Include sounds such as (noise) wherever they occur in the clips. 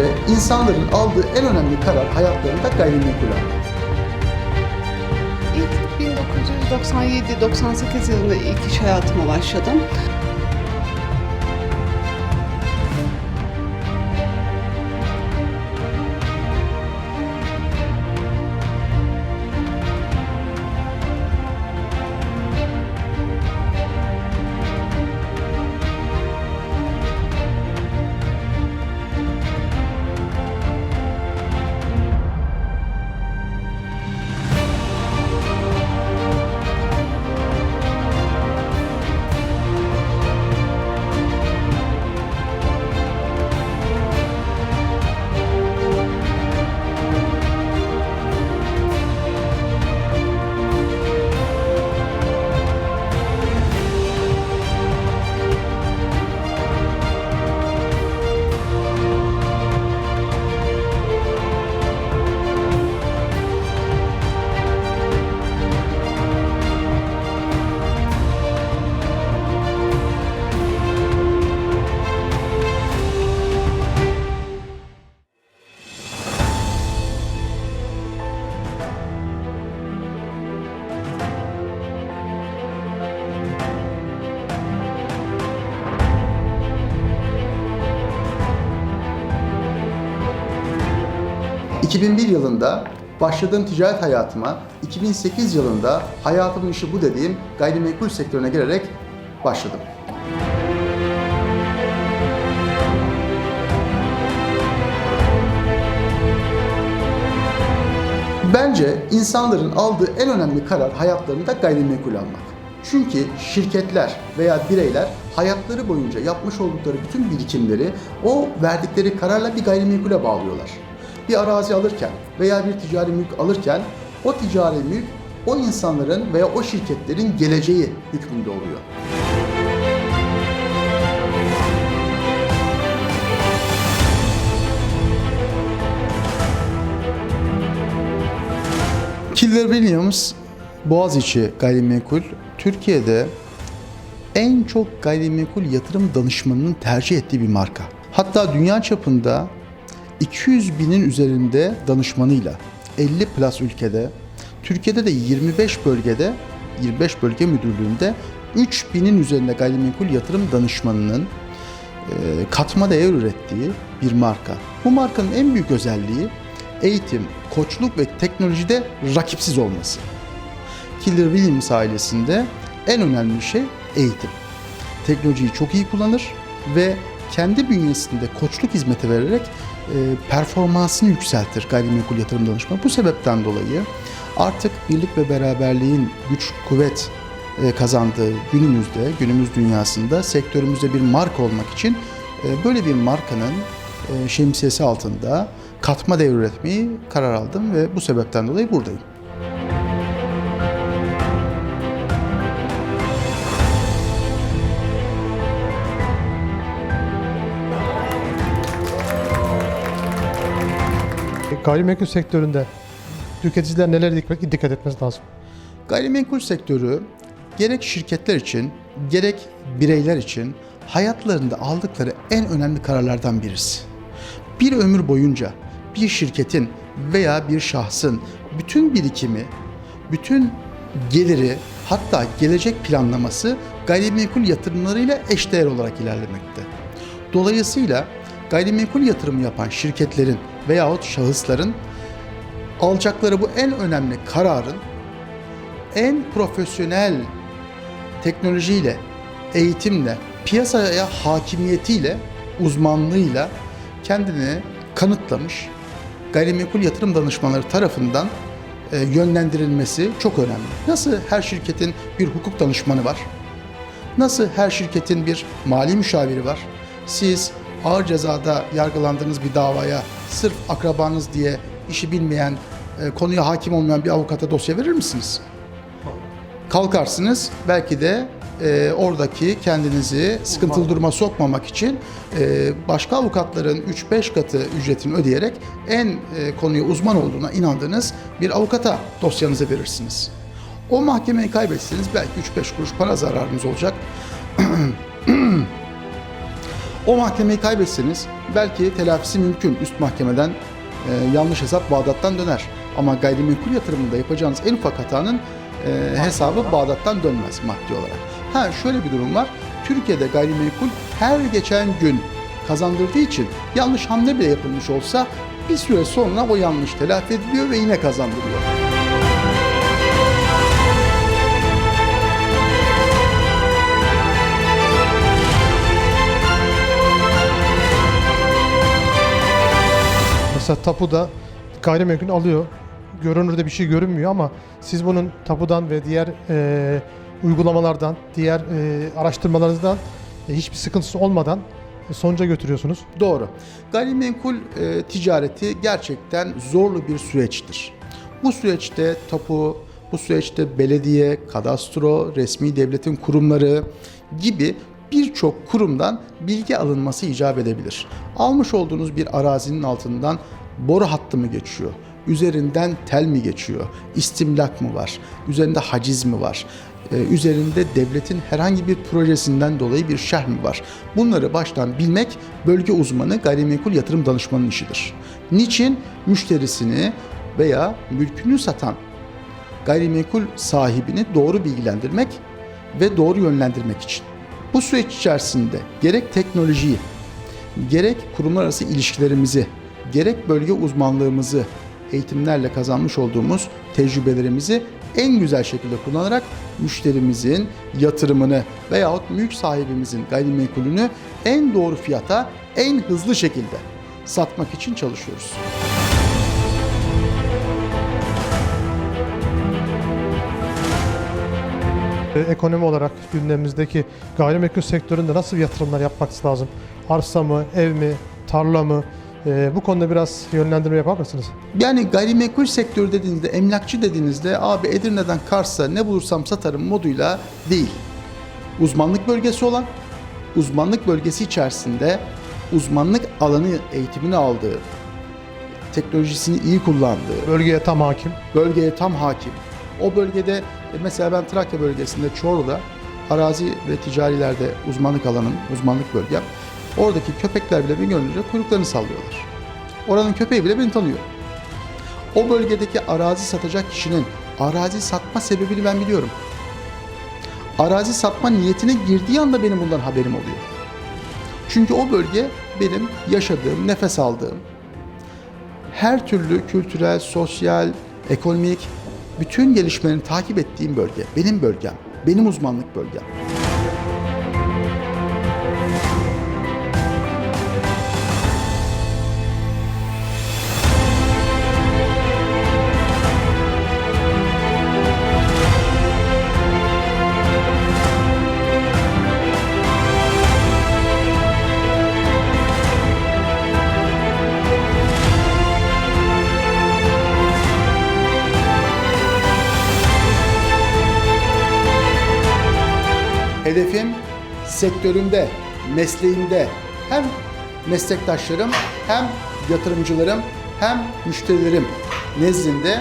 Bence insanların aldığı en önemli karar hayatlarında gayrimenkul almak. İlk 1997-98 yılında ilk iş hayatıma başladım. 2001 yılında başladığım ticaret hayatıma 2008 yılında hayatımın işi bu dediğim gayrimenkul sektörüne girerek başladım. Bence insanların aldığı en önemli karar hayatlarında gayrimenkul almak. Çünkü şirketler veya bireyler hayatları boyunca yapmış oldukları bütün birikimleri o verdikleri kararla bir gayrimenkule bağlıyorlar. Bir arazi alırken veya bir ticari mülk alırken o ticari mülk o insanların veya o şirketlerin geleceği hükmünde oluyor. Killer Williams Boğaziçi Gayrimenkul Türkiye'de en çok gayrimenkul yatırım danışmanının tercih ettiği bir marka. Hatta dünya çapında 200 binin üzerinde danışmanıyla 50 plus ülkede, Türkiye'de de 25 bölgede, 25 bölge müdürlüğünde 3000'in üzerinde gayrimenkul yatırım danışmanının e, katma değer ürettiği bir marka. Bu markanın en büyük özelliği eğitim, koçluk ve teknolojide rakipsiz olması. Killer Williams ailesinde en önemli şey eğitim. Teknolojiyi çok iyi kullanır ve kendi bünyesinde koçluk hizmeti vererek performansını yükseltir gayrimenkul yatırım danışmanı. Bu sebepten dolayı artık birlik ve beraberliğin güç, kuvvet e, kazandığı günümüzde, günümüz dünyasında sektörümüzde bir marka olmak için e, böyle bir markanın e, şemsiyesi altında katma değer üretmeyi karar aldım ve bu sebepten dolayı buradayım. Gayrimenkul sektöründe tüketiciler neler dikkat, dikkat etmesi lazım? Gayrimenkul sektörü gerek şirketler için gerek bireyler için hayatlarında aldıkları en önemli kararlardan birisi. Bir ömür boyunca bir şirketin veya bir şahsın bütün birikimi, bütün geliri hatta gelecek planlaması gayrimenkul yatırımlarıyla eşdeğer olarak ilerlemekte. Dolayısıyla gayrimenkul yatırımı yapan şirketlerin veyahut şahısların alacakları bu en önemli kararın en profesyonel teknolojiyle, eğitimle, piyasaya hakimiyetiyle, uzmanlığıyla kendini kanıtlamış gayrimenkul yatırım danışmanları tarafından e, yönlendirilmesi çok önemli. Nasıl her şirketin bir hukuk danışmanı var? Nasıl her şirketin bir mali müşaviri var? Siz ağır cezada yargılandığınız bir davaya sırf akrabanız diye işi bilmeyen, e, konuya hakim olmayan bir avukata dosya verir misiniz? kalkarsınız belki de e, oradaki kendinizi sıkıntılı duruma sokmamak için e, başka avukatların 3-5 katı ücretini ödeyerek en e, konuya uzman olduğuna inandığınız bir avukata dosyanızı verirsiniz. O mahkemeyi kaybetseniz belki 3-5 kuruş para zararınız olacak. (clears throat) o mahkemeyi kaybetseniz belki telafisi mümkün. Üst mahkemeden e, yanlış hesap Bağdat'tan döner. Ama gayrimenkul yatırımında yapacağınız en ufak hatanın e, hesabı Bağdat'tan dönmez maddi olarak. Ha şöyle bir durum var. Türkiye'de gayrimenkul her geçen gün kazandırdığı için yanlış hamle bile yapılmış olsa bir süre sonra o yanlış telafi ediliyor ve yine kazandırıyor. Mesela tapuda gayrimenkul alıyor. Görünürde bir şey görünmüyor ama siz bunun tapudan ve diğer e, uygulamalardan, diğer e, araştırmalarınızdan e, hiçbir sıkıntısı olmadan e, sonuca götürüyorsunuz. Doğru. Gayrimenkul e, ticareti gerçekten zorlu bir süreçtir. Bu süreçte tapu, bu süreçte belediye, kadastro, resmi devletin kurumları gibi birçok kurumdan bilgi alınması icap edebilir. Almış olduğunuz bir arazinin altından boru hattı mı geçiyor? Üzerinden tel mi geçiyor? İstimlak mı var? Üzerinde haciz mi var? Ee, üzerinde devletin herhangi bir projesinden dolayı bir şerh mi var? Bunları baştan bilmek bölge uzmanı gayrimenkul yatırım danışmanının işidir. Niçin? Müşterisini veya mülkünü satan gayrimenkul sahibini doğru bilgilendirmek ve doğru yönlendirmek için. Bu süreç içerisinde gerek teknolojiyi, gerek kurumlar arası ilişkilerimizi, gerek bölge uzmanlığımızı, eğitimlerle kazanmış olduğumuz tecrübelerimizi en güzel şekilde kullanarak müşterimizin yatırımını veyahut mülk sahibimizin gayrimenkulünü en doğru fiyata, en hızlı şekilde satmak için çalışıyoruz. Ekonomi olarak gündemimizdeki gayrimenkul sektöründe nasıl yatırımlar yapmak lazım? Arsa mı, ev mi, tarla mı? E, bu konuda biraz yönlendirme yapar mısınız? Yani gayrimenkul sektörü dediğinizde, emlakçı dediğinizde abi Edirne'den Kars'a ne bulursam satarım moduyla değil. Uzmanlık bölgesi olan, uzmanlık bölgesi içerisinde uzmanlık alanı eğitimini aldığı, teknolojisini iyi kullandığı, Bölgeye tam hakim. bölgeye tam hakim. O bölgede e, mesela ben Trakya bölgesinde Çorlu'da arazi ve ticarilerde uzmanlık alanım, uzmanlık bölgem. Oradaki köpekler bile beni görünce kuyruklarını sallıyorlar. Oranın köpeği bile beni tanıyor. O bölgedeki arazi satacak kişinin arazi satma sebebini ben biliyorum. Arazi satma niyetine girdiği anda benim bundan haberim oluyor. Çünkü o bölge benim yaşadığım, nefes aldığım, her türlü kültürel, sosyal, ekonomik bütün gelişmelerini takip ettiğim bölge. Benim bölgem, benim uzmanlık bölgem. Sektörümde, mesleğimde hem meslektaşlarım hem yatırımcılarım hem müşterilerim nezdinde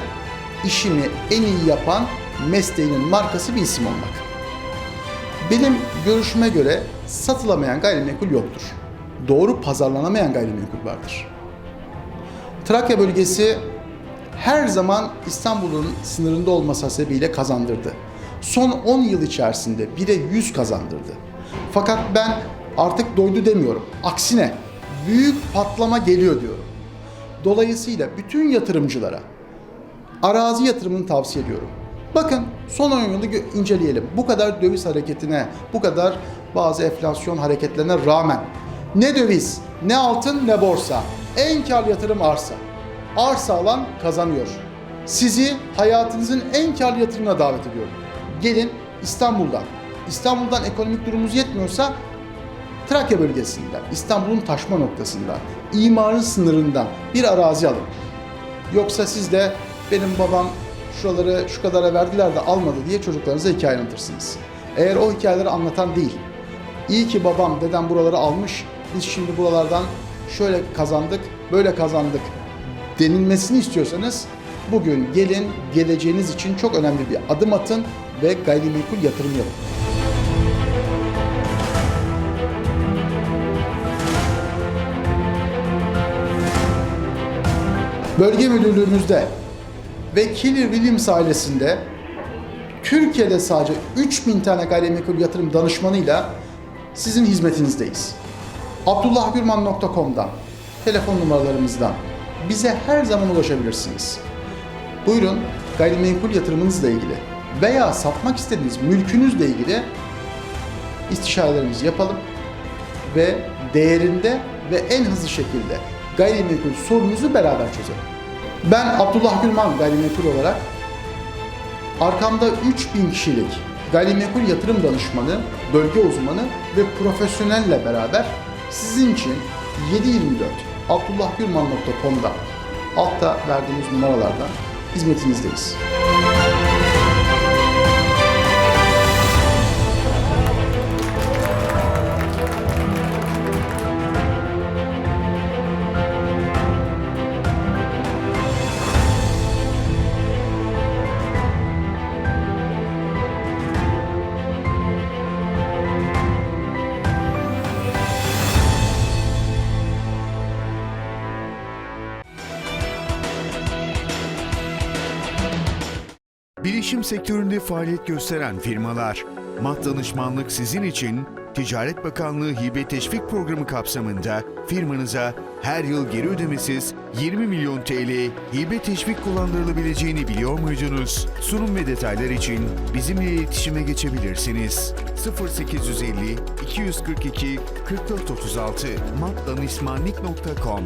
işini en iyi yapan mesleğinin markası bir isim olmak. Benim görüşüme göre satılamayan gayrimenkul yoktur. Doğru pazarlanamayan gayrimenkul vardır. Trakya bölgesi her zaman İstanbul'un sınırında olması hasebiyle kazandırdı. Son 10 yıl içerisinde 1'e 100 kazandırdı. Fakat ben artık doydu demiyorum. Aksine büyük patlama geliyor diyorum. Dolayısıyla bütün yatırımcılara arazi yatırımını tavsiye ediyorum. Bakın son 10 yılı inceleyelim. Bu kadar döviz hareketine, bu kadar bazı enflasyon hareketlerine rağmen ne döviz, ne altın, ne borsa. En kar yatırım arsa. Arsa alan kazanıyor. Sizi hayatınızın en karlı yatırımına davet ediyorum. Gelin İstanbul'dan. İstanbul'dan ekonomik durumunuz yetmiyorsa Trakya bölgesinden, İstanbul'un taşma noktasından, imarın sınırından bir arazi alın. Yoksa siz de benim babam şuraları şu kadara verdiler de almadı diye çocuklarınıza hikaye anlatırsınız. Eğer o hikayeleri anlatan değil, iyi ki babam, dedem buraları almış, biz şimdi buralardan şöyle kazandık, böyle kazandık denilmesini istiyorsanız bugün gelin geleceğiniz için çok önemli bir adım atın ve gayrimenkul yatırım yapın. Bölge müdürlüğümüzde ve Keller Williams ailesinde Türkiye'de sadece 3000 tane gayrimenkul yatırım danışmanıyla sizin hizmetinizdeyiz. abdullahgürman.com'dan, telefon numaralarımızdan bize her zaman ulaşabilirsiniz. Buyurun gayrimenkul yatırımınızla ilgili veya satmak istediğiniz mülkünüzle ilgili istişarelerimizi yapalım ve değerinde ve en hızlı şekilde gayrimenkul sorununuzu beraber çözelim. Ben Abdullah Gülman gayrimenkul olarak arkamda 3000 kişilik gayrimenkul yatırım danışmanı, bölge uzmanı ve profesyonelle beraber sizin için 724 abdullahgülman.com'da altta verdiğimiz numaralardan hizmetinizdeyiz. Bilişim sektöründe faaliyet gösteren firmalar, mat danışmanlık sizin için Ticaret Bakanlığı Hibe Teşvik Programı kapsamında firmanıza her yıl geri ödemesiz 20 milyon TL hibe teşvik kullandırılabileceğini biliyor muydunuz? Sunum ve detaylar için bizimle iletişime geçebilirsiniz. 0850 242 4436 matdanışmanlık.com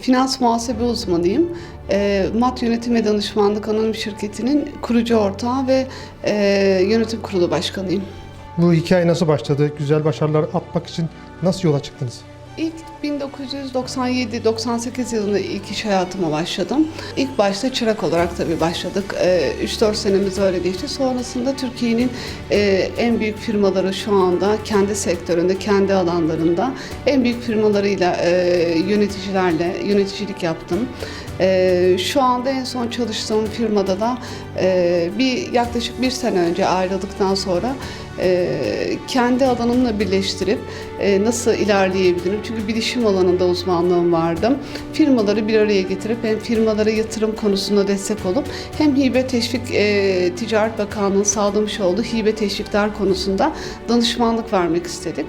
Finans muhasebe uzmanıyım. E, MAT Yönetim ve Danışmanlık Anonim Şirketi'nin kurucu ortağı ve e, yönetim kurulu başkanıyım. Bu hikaye nasıl başladı? Güzel başarılar atmak için nasıl yola çıktınız? İlk 1997-98 yılında ilk iş hayatıma başladım. İlk başta çırak olarak tabii başladık. Ee, 3-4 senemiz öyle geçti. Sonrasında Türkiye'nin e, en büyük firmaları şu anda kendi sektöründe, kendi alanlarında en büyük firmalarıyla, e, yöneticilerle yöneticilik yaptım. E, şu anda en son çalıştığım firmada da e, bir yaklaşık bir sene önce ayrıldıktan sonra e, kendi alanımla birleştirip e, nasıl ilerleyebilirim? Çünkü bilişim alanında uzmanlığım vardı. Firmaları bir araya getirip hem firmalara yatırım konusunda destek olup hem hibe teşvik Ticaret Bakanlığı'nın sağlamış olduğu hibe teşvikler konusunda danışmanlık vermek istedik.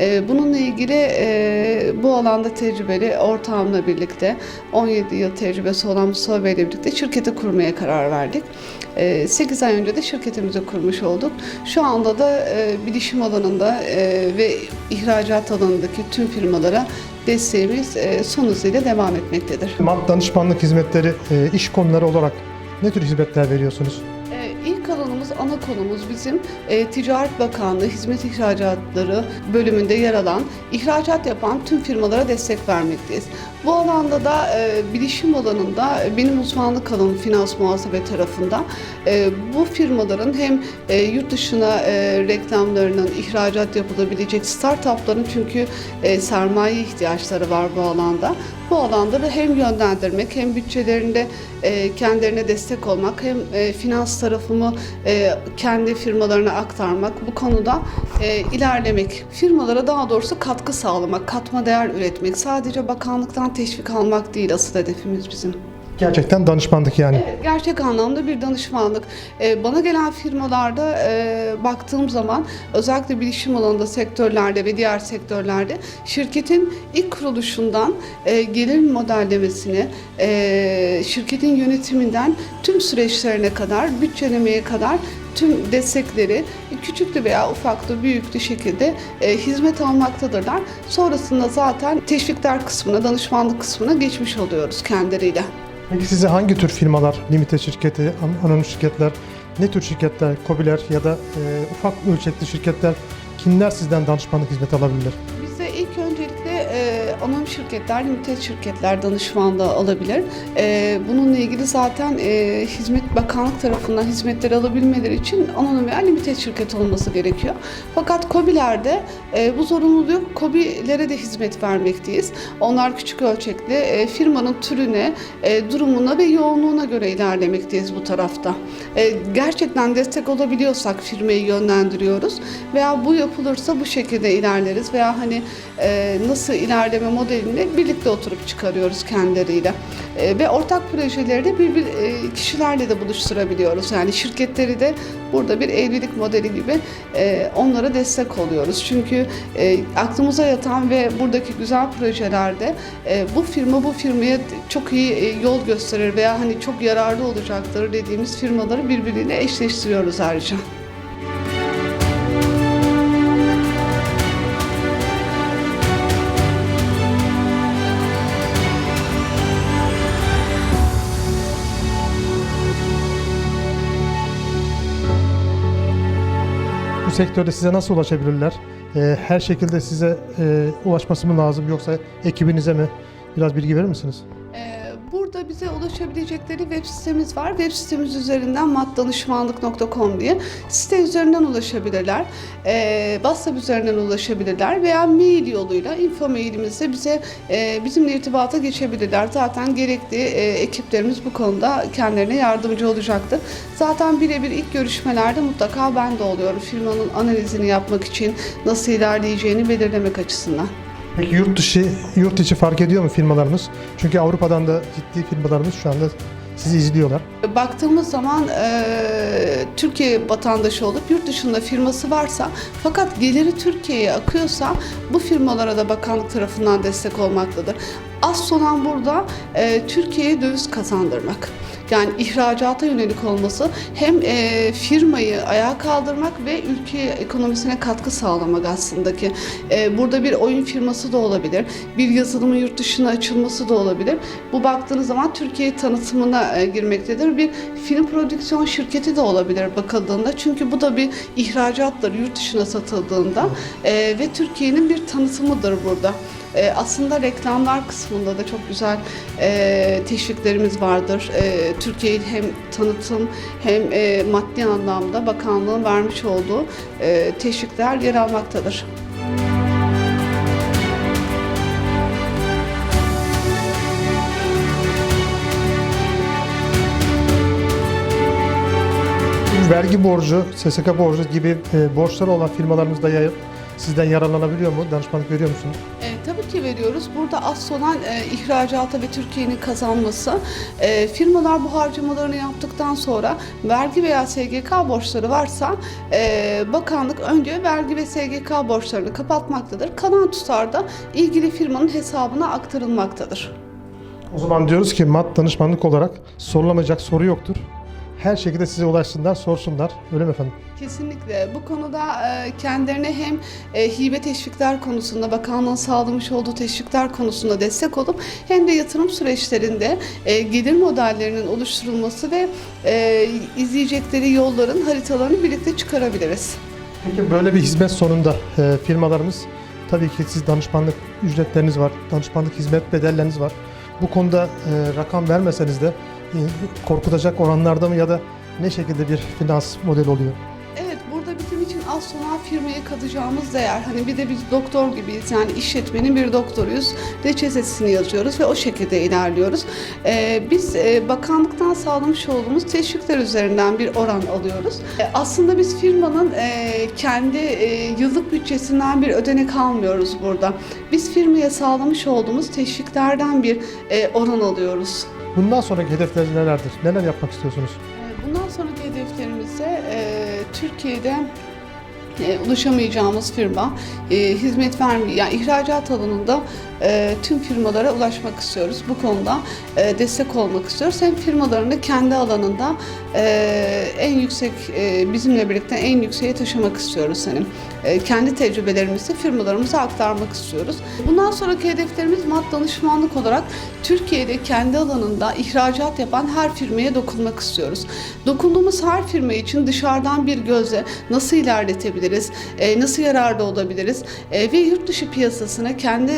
E, bununla ilgili e, bu alanda tecrübeli ortağımla birlikte 17 yıl tecrübesi olan Mustafa Bey birlikte şirketi kurmaya karar verdik. 8 ay önce de şirketimizi kurmuş olduk. Şu anda da e, bilişim alanında e, ve ihracat alanındaki tüm firmalara desteğimiz son hızıyla devam etmektedir. Danışmanlık hizmetleri iş konuları olarak ne tür hizmetler veriyorsunuz? İlk alanımız, ana konumuz bizim e, Ticaret Bakanlığı Hizmet İhracatları bölümünde yer alan ihracat yapan tüm firmalara destek vermekteyiz. Bu alanda da e, bilişim alanında e, benim uzmanlık alanım finans muhasebe tarafında e, bu firmaların hem e, yurt dışına e, reklamlarının ihracat yapılabilecek startupların çünkü e, sermaye ihtiyaçları var bu alanda. Bu alanda da hem yönlendirmek hem bütçelerinde e, kendilerine destek olmak hem e, finans tarafımı e, kendi firmalarına aktarmak bu konuda e, ilerlemek. Firmalara daha doğrusu katkı sağlamak, katma değer üretmek. Sadece bakanlıktan teşvik almak değil asıl hedefimiz bizim. Gerçekten danışmanlık yani. Evet, gerçek anlamda bir danışmanlık. Ee, bana gelen firmalarda e, baktığım zaman özellikle bilişim alanında sektörlerde ve diğer sektörlerde şirketin ilk kuruluşundan e, gelir modellemesine, e, şirketin yönetiminden tüm süreçlerine kadar, bütçelemeye kadar tüm destekleri küçüklü veya ufaktı, büyüklü şekilde e, hizmet almaktadırlar. Sonrasında zaten teşvikler kısmına, danışmanlık kısmına geçmiş oluyoruz kendileriyle. Peki size hangi tür firmalar, limited şirketi, an- anonim şirketler, ne tür şirketler, kobiler ya da e, ufak ölçekli şirketler kimler sizden danışmanlık hizmeti alabilir? Anonim şirketler, limited şirketler danışmanlığı alabilir. E, bununla ilgili zaten e, Hizmet Bakanlık tarafından hizmetleri alabilmeleri için anonim veya limited şirket olması gerekiyor. Fakat KOBİ'lerde e, bu zorunluluğu yok. KOBİ'lere de hizmet vermekteyiz. Onlar küçük ölçekli e, firmanın türüne, durumuna ve yoğunluğuna göre ilerlemekteyiz bu tarafta. Gerçekten destek olabiliyorsak firmayı yönlendiriyoruz veya bu yapılırsa bu şekilde ilerleriz veya hani nasıl ilerleme modelini birlikte oturup çıkarıyoruz kendileriyle. E, ve ortak projeleri de bir, bir e, kişilerle de buluşturabiliyoruz. Yani şirketleri de burada bir evlilik modeli gibi e, onlara destek oluyoruz. Çünkü e, aklımıza yatan ve buradaki güzel projelerde e, bu firma bu firmaya çok iyi e, yol gösterir veya hani çok yararlı olacaktır dediğimiz firmaları birbiriyle eşleştiriyoruz ayrıca. Sektörde size nasıl ulaşabilirler? Ee, her şekilde size e, ulaşması mı lazım yoksa ekibinize mi? Biraz bilgi verir misiniz? Burada bize ulaşabilecekleri web sitemiz var. Web sitemiz üzerinden matdanışmanlık.com diye site üzerinden ulaşabilirler. Ee, WhatsApp üzerinden ulaşabilirler veya mail yoluyla info mailimizde bize e, bizimle irtibata geçebilirler. Zaten gerekli e, ekiplerimiz bu konuda kendilerine yardımcı olacaktır. Zaten birebir ilk görüşmelerde mutlaka ben de oluyorum. Firmanın analizini yapmak için nasıl ilerleyeceğini belirlemek açısından. Peki yurt dışı yurt içi fark ediyor mu firmalarınız? Çünkü Avrupa'dan da ciddi firmalarımız şu anda sizi izliyorlar. Baktığımız zaman e, Türkiye vatandaşı olup yurt dışında firması varsa fakat geliri Türkiye'ye akıyorsa bu firmalara da bakanlık tarafından destek olmaktadır. Asıl olan burada e, Türkiye'ye döviz kazandırmak. Yani ihracata yönelik olması hem e, firmayı ayağa kaldırmak ve ülke ekonomisine katkı sağlamak aslında ki e, burada bir oyun firması da olabilir, bir yazılımın yurt dışına açılması da olabilir. Bu baktığınız zaman Türkiye tanıtımına e, girmektedir. Bir film prodüksiyon şirketi de olabilir bakıldığında çünkü bu da bir ihracattır yurt dışına satıldığında e, ve Türkiye'nin bir tanıtımıdır burada. E, aslında reklamlar kısmında da çok güzel e, teşviklerimiz vardır. E, Türkiye'yi hem tanıtım hem e, maddi anlamda bakanlığın vermiş olduğu e, teşvikler yer almaktadır. Vergi borcu, SSK borcu gibi e, borçları olan firmalarınız da ya- sizden yararlanabiliyor mu? Danışmanlık veriyor musunuz? E, tabii ki veriyoruz. Burada asıl olan e, ihracata ve Türkiye'nin kazanması. E, firmalar bu harcamalarını yaptıktan sonra vergi veya SGK borçları varsa e, bakanlık önce vergi ve SGK borçlarını kapatmaktadır. Kalan tutar da ilgili firmanın hesabına aktarılmaktadır. O zaman diyoruz ki mat danışmanlık olarak sorulamayacak soru yoktur. Her şekilde size ulaşsınlar, sorsunlar. Öyle mi efendim? Kesinlikle. Bu konuda e, kendilerine hem e, hibe teşvikler konusunda, bakanlığın sağlamış olduğu teşvikler konusunda destek olup hem de yatırım süreçlerinde e, gelir modellerinin oluşturulması ve izleyecekleri yolların haritalarını birlikte çıkarabiliriz. Peki böyle bir hizmet sonunda firmalarımız tabii ki siz danışmanlık ücretleriniz var, danışmanlık hizmet bedelleriniz var. Bu konuda rakam vermeseniz de korkutacak oranlarda mı ya da ne şekilde bir finans modeli oluyor? Evet, burada bizim için az sonra firmaya katacağımız değer. Hani bir de biz doktor gibiyiz. Yani işletmenin bir doktoruyuz. Reçetesini yazıyoruz ve o şekilde ilerliyoruz. Ee, biz e, bakanlıktan sağlamış olduğumuz teşvikler üzerinden bir oran alıyoruz. E, aslında biz firmanın e, kendi e, yıllık bütçesinden bir ödenek almıyoruz burada. Biz firmaya sağlamış olduğumuz teşviklerden bir e, oran alıyoruz. Bundan sonraki hedefleriniz nelerdir? Neler yapmak istiyorsunuz? Ee, Bundan sonraki hedeflerimizde e, Türkiye'de e, ulaşamayacağımız firma e, hizmet vermiyor. Yani ihracat alanında e, tüm firmalara ulaşmak istiyoruz. Bu konuda e, destek olmak istiyoruz. Hem firmalarını kendi alanında e, en yüksek e, bizimle birlikte en yükseğe taşımak istiyoruz hani. E, kendi tecrübelerimizi firmalarımıza aktarmak istiyoruz. Bundan sonraki hedeflerimiz mat danışmanlık olarak Türkiye'de kendi alanında ihracat yapan her firmaya dokunmak istiyoruz. Dokunduğumuz her firma için dışarıdan bir gözle nasıl ilerletebiliriz? e, nasıl yararlı olabiliriz ve yurt dışı piyasasına kendi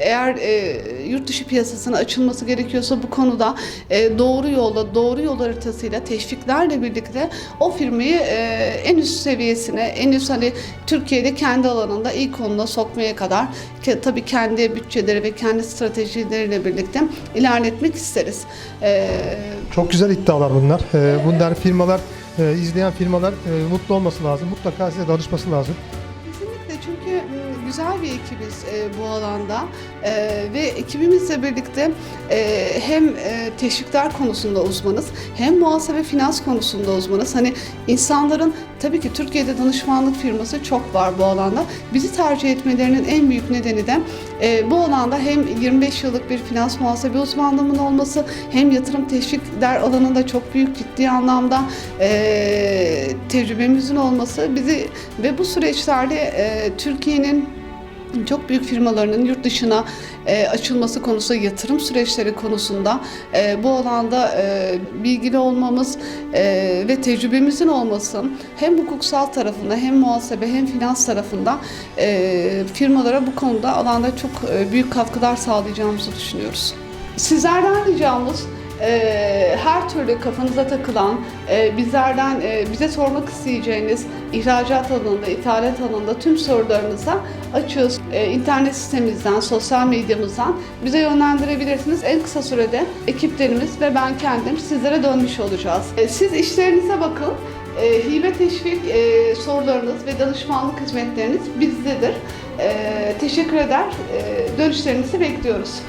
eğer e, yurt dışı piyasasına açılması gerekiyorsa bu konuda e, doğru yolla, doğru yol haritasıyla teşviklerle birlikte o firmayı e, en üst seviyesine, en üst hani Türkiye'de kendi alanında ilk konuna sokmaya kadar ki, tabii kendi bütçeleri ve kendi stratejileriyle birlikte ilerletmek isteriz. E, Çok güzel iddialar bunlar. Ee, bunlar firmalar, e, izleyen firmalar e, mutlu olması lazım. Mutlaka size danışması lazım. Güzel bir ekibiz e, bu alanda E, ve ekibimizle birlikte e, hem e, teşvikler konusunda uzmanız hem muhasebe finans konusunda uzmanız. Hani insanların tabii ki Türkiye'de danışmanlık firması çok var bu alanda. Bizi tercih etmelerinin en büyük nedeni de e, bu alanda hem 25 yıllık bir finans muhasebe uzmanlığımın olması hem yatırım teşvikler alanında çok büyük ciddi anlamda e, tecrübemizin olması bizi ve bu süreçlerde e, Türkiye'nin çok büyük firmalarının yurt dışına e, açılması konusunda, yatırım süreçleri konusunda e, bu alanda e, bilgili olmamız e, ve tecrübemizin olması hem hukuksal tarafında hem muhasebe hem finans tarafında e, firmalara bu konuda alanda çok e, büyük katkılar sağlayacağımızı düşünüyoruz. Sizlerden ricamız e, her türlü kafanıza takılan, e, bizlerden e, bize sormak isteyeceğiniz ihracat alanında, ithalat alanında tüm sorularınıza açığız. E, internet sitemizden, sosyal medyamızdan bize yönlendirebilirsiniz. En kısa sürede ekiplerimiz ve ben kendim sizlere dönmüş olacağız. E, siz işlerinize bakın. E, hibe teşvik e, sorularınız ve danışmanlık hizmetleriniz bizdedir. E, teşekkür eder. E, dönüşlerinizi bekliyoruz.